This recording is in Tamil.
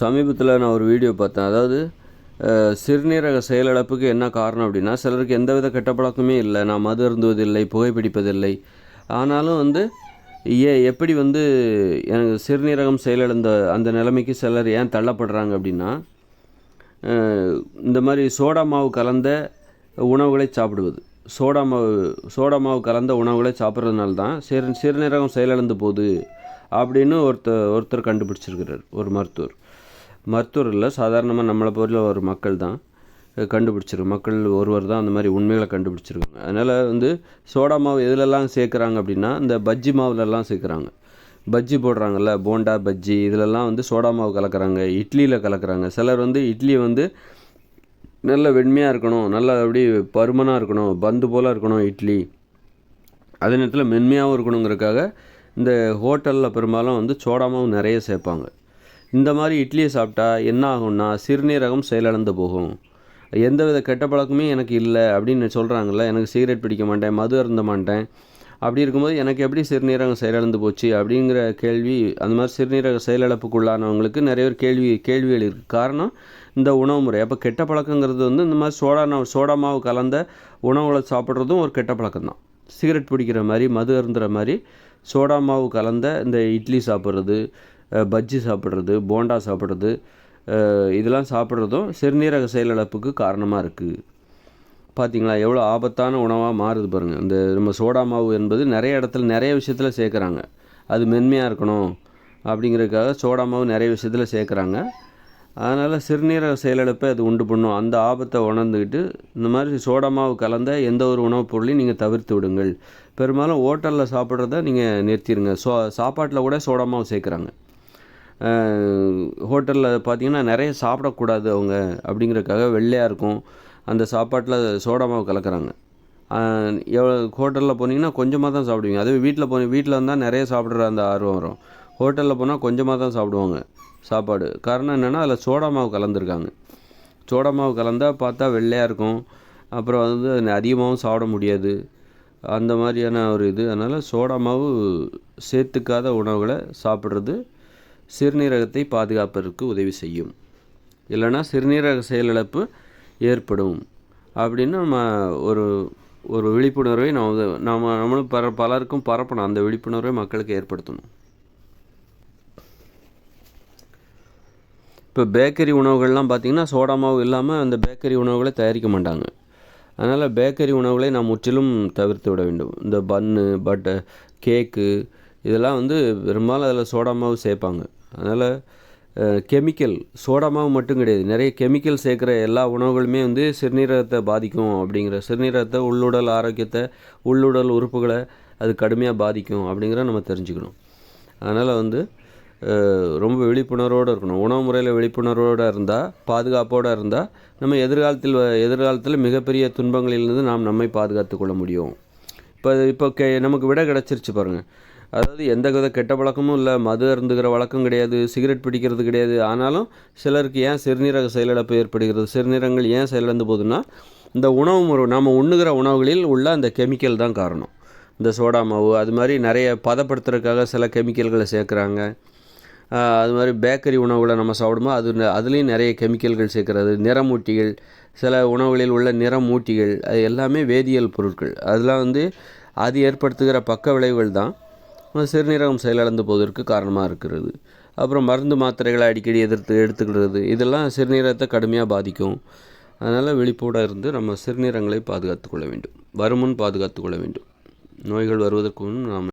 சமீபத்தில் நான் ஒரு வீடியோ பார்த்தேன். அதாவது சிறுநீரக செயலிழப்புக்கு என்ன காரணம் அப்படின்னா சிலருக்கு எந்தவித கெட்ட பழக்கமே இல்லை. நான் மது அருந்துவதில்லை புகைப்பிடிப்பதில்லை ஆனாலும் வந்து ஏ எப்படி வந்து எனக்கு சிறுநீரகம் செயலிழந்த அந்த நிலைமைக்கு சிலர் ஏன் தள்ளப்படுறாங்க அப்படின்னா இந்த மாதிரி சோடா மாவு கலந்த உணவுகளை சாப்பிடுவது. சோடா மாவு சோடா மாவு கலந்த உணவுகளை சாப்பிட்றதுனால தான் சிறு சிறுநீரகம் செயலிழந்து போகுது அப்படின்னு ஒருத்தர் ஒருத்தர் கண்டுபிடிச்சிருக்கிறார் ஒரு மருத்துவர். மருத்துவர் இல்லை சாதாரணமாக நம்மளை போல ஒரு மக்கள் தான். கண்டுபிடிச்சிருக்கு மக்கள் ஒருவர் தான் அந்த மாதிரி உண்மைகளை கண்டுபிடிச்சிருக்காங்க. அதனால் வந்து சோடா மாவு எதுலெல்லாம் சேர்க்குறாங்க அப்படின்னா இந்த பஜ்ஜி மாவுலெல்லாம் சேர்க்குறாங்க. பஜ்ஜி போடுறாங்கல்ல போண்டா பஜ்ஜி இதிலெல்லாம் வந்து சோடா மாவு கலக்கிறாங்க இட்லியில் கலக்கிறாங்க. சிலர் வந்து இட்லியை வந்து நல்ல வெண்மையாக இருக்கணும் நல்ல அப்படி பருமனாக இருக்கணும் பந்து போல் இருக்கணும் இட்லி. அதே நேரத்தில் மென்மையாகவும் இருக்கணுங்கிறதுக்காக இந்த ஹோட்டலில் பெரும்பாலும் வந்து சோடா மாவு நிறைய சேர்ப்பாங்க. இந்த மாதிரி இட்லியை சாப்பிட்டா என்ன ஆகும்னா சிறுநீரகம் செயலிழந்து போகும். எந்தவித கெட்ட பழக்கமே எனக்கு இல்லை அப்படின்னு சொல்கிறாங்கல்ல எனக்கு சிகரெட் பிடிக்க மாட்டேன் மது அருந்த மாட்டேன். அப்படி இருக்கும்போது எனக்கு எப்படி சிறுநீரகம் செயலிழந்து போச்சு அப்படிங்கிற கேள்வி அந்த மாதிரி சிறுநீரக செயலிழப்புக்குள்ளானவங்களுக்கு நிறைய பேர் கேள்வி கேள்விகள் இருக்குது காரணம் இந்த உணவு முறை. அப்போ கெட்ட பழக்கங்கிறது வந்து இந்த மாதிரி சோடா சோடா மாவு கலந்த உணவுகளை சாப்பிட்றதும் ஒரு கெட்ட பழக்கம் தான் சிகரெட் பிடிக்கிற மாதிரி மது அருந்துற மாதிரி சோடா மாவு கலந்த இந்த இட்லி சாப்பிட்றது பஜ்ஜி சாப்பிட்றது போண்டா சாப்பிட்றது இதெல்லாம் சாப்பிட்றதும் சிறுநீரக செயலிழப்புக்கு காரணமாக இருக்குது பார்த்தீங்களா எவ்வளோ ஆபத்தான உணவாக மாறுது பாருங்கள் இந்த நம்ம சோடா மாவு என்பது நிறைய இடத்துல நிறைய விஷயத்தில் சேர்க்குறாங்க. அது மென்மையாக இருக்கணும் அப்படிங்கிறதுக்காக சோடா மாவு நிறைய விஷயத்தில் சேர்க்குறாங்க. அதனால் சிறுநீரக செயலிழப்பை அது உண்டு பண்ணும். அந்த ஆபத்தை உணர்ந்துக்கிட்டு இந்த மாதிரி சோடா மாவு கலந்த எந்த ஒரு உணவுப் பொருளையும் நீங்கள் தவிர்த்து விடுங்கள். பெரும்பாலும் ஹோட்டலில் சாப்பிட்றத நீங்கள் நிறுத்திடுங்க சோ சாப்பாட்டில் கூட சோடா மாவு சேர்க்குறாங்க. ஹோட்டலில் பார்த்தீங்கன்னா நிறைய சாப்பிடக்கூடாது அவங்க அப்படிங்கிறதுக்காக வெள்ளையாக இருக்கும். அந்த சாப்பாட்டில் சோடா மாவு கலக்கிறாங்க. எவ்வளோ ஹோட்டலில் போனீங்கன்னா கொஞ்சமாக தான் சாப்பிடுவீங்க. அதுவே வீட்டில் போன வீட்டில் இருந்தால் நிறைய சாப்பிட்ற அந்த ஆர்வம் வரும். ஹோட்டலில் போனால் கொஞ்சமாக தான் சாப்பிடுவாங்க சாப்பாடு. காரணம் என்னென்னா அதில் சோடா மாவு கலந்துருக்காங்க. சோடா மாவு கலந்தால் பார்த்தா வெள்ளையாக இருக்கும். அப்புறம் வந்து அதிகமாகவும் சாப்பிட முடியாது. அந்த மாதிரியான ஒரு இது. அதனால் சோடா மாவு சேர்த்துக்காத உணவுகளை சாப்பிட்றது சிறுநீரகத்தை பாதுகாப்பதற்கு உதவி செய்யும். இல்லைன்னா சிறுநீரக செயலிழப்பு ஏற்படும். அப்படின்னு நம்ம ஒரு ஒரு விழிப்புணர்வை நாம் நம்ம நம்மளும் பர பலருக்கும் பரப்பணும். அந்த விழிப்புணர்வை மக்களுக்கு ஏற்படுத்தணும். இப்போ பேக்கரி உணவுகள்லாம் பார்த்திங்கன்னா சோடா மாவு இல்லாமல் அந்த பேக்கரி உணவுகளை தயாரிக்க மாட்டாங்க. அதனால் பேக்கரி உணவுகளை நாம் முற்றிலும் தவிர்த்து விட வேண்டும். இந்த பன்னு பட்டர் கேக்கு இதெல்லாம் வந்து பெரும்பாலும் அதில் சோடா மாவு சேர்ப்பாங்க. அதனால் கெமிக்கல் சோடா மாவு மட்டும் கிடையாது. நிறைய கெமிக்கல் சேர்க்குற எல்லா உணவுகளுமே வந்து சிறுநீரகத்தை பாதிக்கும் அப்படிங்கிற சிறுநீரகத்தை உள்ளுடல் ஆரோக்கியத்தை உள்ளுடல் உறுப்புகளை அது கடுமையாக பாதிக்கும் அப்படிங்கிற நம்ம தெரிஞ்சுக்கணும். அதனால் வந்து ரொம்ப விழிப்புணர்வோடு இருக்கணும். உணவு முறையில் விழிப்புணர்வோடு இருந்தால் பாதுகாப்போடு இருந்தால் நம்ம எதிர்காலத்தில் வ- எதிர்காலத்தில் மிகப்பெரிய துன்பங்களிலிருந்து நாம் நம்மை பாதுகாத்து கொள்ள முடியும். இப்போ இப்போ கே நமக்கு விட கிடச்சிருச்சு பாருங்கள் அதாவது எந்த வித கெட்ட பழக்கமும் இல்லை மது அருந்துகிற வழக்கம் கிடையாது சிகரெட் பிடிக்கிறது கிடையாது. ஆனாலும் சிலருக்கு ஏன் சிறுநீரக செயலிழப்பு ஏற்படுகிறது? சிறுநீரகங்கள் ஏன் செயலிழந்து போகுதுன்னா இந்த உணவு முறை நாம் உண்ணுகிற உணவுகளில் உள்ள அந்த கெமிக்கல் தான் காரணம். இந்த சோடா மாவு அது மாதிரி நிறைய பதப்படுத்துறதுக்காக சில கெமிக்கல்களை சேர்க்குறாங்க. அது மாதிரி பேக்கரி உணவுகளை நம்ம சாப்பிடும்போது அது அதுலேயும் நிறைய கெமிக்கல்கள் சேர்க்குறது. நிறமூட்டிகள் சில உணவுகளில் உள்ள நிறமூட்டிகள் அது எல்லாமே வேதியியல் பொருட்கள். அதெல்லாம் வந்து அது ஏற்படுத்துகிற பக்க விளைவுகள் தான். சிறுநீரகம் செயலிழந்து போவதற்கு காரணமாக இருக்கிறது. அப்புறம் மருந்து மாத்திரைகளை அடிக்கடி எதிர்த்து எடுத்துக்கிறது. இதெல்லாம் சிறுநீரகத்தை கடுமையாக பாதிக்கும். அதனால் விழிப்போடு இருந்து நம்ம சிறுநீரகங்களை பாதுகாத்து கொள்ள வேண்டும். வருமுன் பாதுகாத்து கொள்ள வேண்டும். நோய்கள் வருவதற்கு முன் நாம்